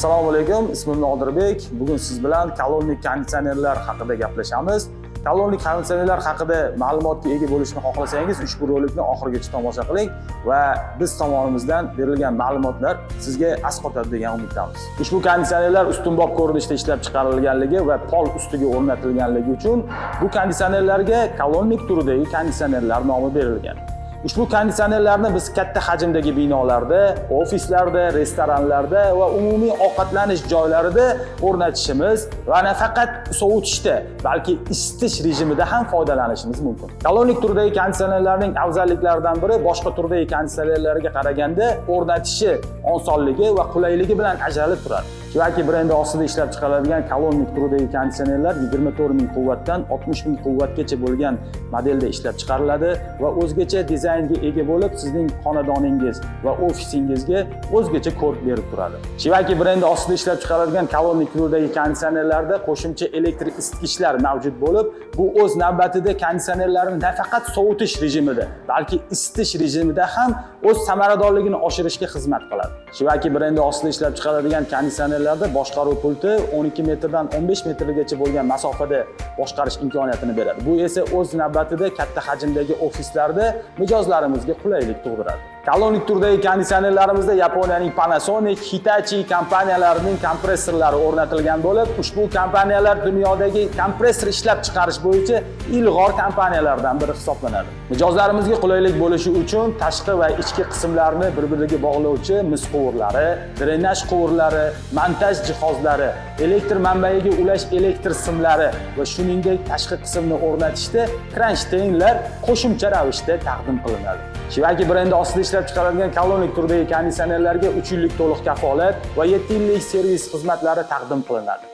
assalomu alaykum ismim nodirbek. Bugun siz bilan kolonnik konditsionerlar haqida gaplashamiz. Kolonnik konditsionerlar haqida ma'lumotga ega bo'lishni xohlasangiz ushbu rolikni oxirigacha tomosha qiling va biz tomonimizdan berilgan ma'lumotlar sizga asqotadi degan umiddamiz. Ushbu konditsionerlar ustunbop ko'rinishda ishlab chiqarilganligi va pol ustiga o'rnatilganligi uchun bu konditsionerlarga kolonnik turidagi konditsionerlar nomi berilgan. Ushbu konditsionerlarni biz katta hajmdagi binolarda, ofislarda, restoranlarda va umumiy ovqatlanish joylarida o'rnatishimiz va nafaqat sovutishda, balki isitish rejimida ham foydalanishimiz mumkin. Kolonnik turdagi konditsionerlarning afzalliklaridan biri boshqa turdagi konditsionerlarga qaraganda o'rnatishi osonligi va qulayligi bilan ajralib turadi. Chivaki brendi ostida ishlab chiqariladigan kolonnik turidagi konditsionerlar 24 ming quvvatdan 60 ming quvvatgacha bo'lgan modelda ishlab chiqariladi va o'zgacha dizaynga ega bo'lib, sizning xonadoningiz va ofisingizga o'zgacha ko'rk berib turadi. Chivaki brendi ostida ishlab chiqariladigan kolonnik turidagi konditsionerlarda qo'shimcha elektr isitgichlar mavjud bo'lib, bu o'z navbatida konditsionerlarni nafaqat sovutish rejimida, balki isitish rejimida ham o'z samaradorligini oshirishga xizmat qiladi. Shivaki brendi ostida ishlab chiqariladigan konditsionerlarda boshqaruv pulti 12 metrdan 15 metrgacha bo'lgan masofada boshqarish imkoniyatini beradi. Bu esa o'z navbatida katta hajmdagi ofislarda mijozlarimizga qulaylik tug'diradi. Kolonnik turdagi konditsionerlarimizda Yaponiyaning Panasonic, Hitachi kompaniyalarining kompressorlari o'rnatilgan bo'lib, ushbu kompaniyalar dunyodagi kompressor ishlab chiqarish bo'yicha ilg'or kompaniyalardan biri hisoblanadi. Mijozlarimizga qulaylik bo'lishi uchun tashqi va ichki qismlarni bir-biriga bog'lovchi mis quvurlari, drenaj quvurlari, montaj jihozlari, elektr manbayiga ulash elektr simlari va shuningdek tashqi qismni o'rnatishda kronshtaynlar qo'shimcha ravishda taqdim qilinadi. Shivaki brendi ostida ishlab chiqarilgan kolonik turdagi konditsionerlarga 3 yillik to'liq kafolat va 7 yillik servis xizmatlari taqdim qilinadi.